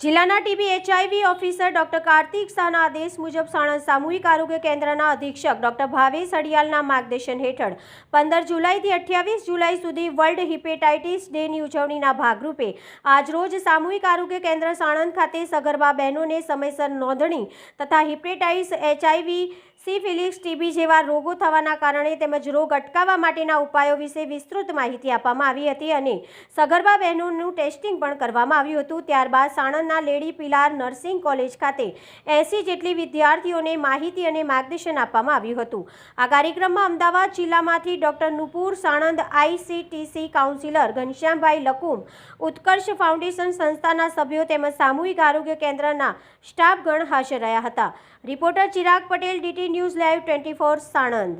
જિલ્લાના TB HIV officer doctor Kartik શાહના આદેશ મુજબ સાણંદ સામૂહિક આરોગ્ય કેન્દ્રના અધિક્ષક ડોક્ટર ભાવેશ અડિયાલના માર્ગદર્શન હેઠળ પંદર જુલાઈથી અઠ્યાવીસ જુલાઈ સુધી વર્લ્ડ હિપેટાઇટિસ ડેની ઉજવણીના ભાગરૂપે આજરોજ સામૂહિક આરોગ્ય કેન્દ્ર સાણંદ ખાતે સગર્ભા બહેનોને સમયસર નોંધણી તથા હિપેટાઇટિસ એચઆઈવી સિફિલિક્સ ટીબી જેવા રોગો થવાના કારણે તેમજ રોગ અટકાવવા માટેના ઉપાયો વિશે વિસ્તૃત માહિતી આપવામાં આવી હતી અને સગર્ભા બહેનોનું ટેસ્ટિંગ પણ કરવામાં આવ્યું હતું. ત્યારબાદ સાણંદના લેડી પિલાર નર્સિંગ કોલેજ ખાતે એંસી જેટલી વિદ્યાર્થીઓને માહિતી અને માર્ગદર્શન આપવામાં આવ્યું હતું. આ કાર્યક્રમમાં અમદાવાદ જિલ્લામાંથી doctor Nupur Sanand ICTC counsellor Ghanshyambhai Lakum, Utkarsh foundation સંસ્થાના સભ્યો તેમજ સામૂહિક આરોગ્ય કેન્દ્રના સ્ટાફગણ હાજર રહ્યા હતા. Reporter Chirag Patel, DT news live twenty four Sanand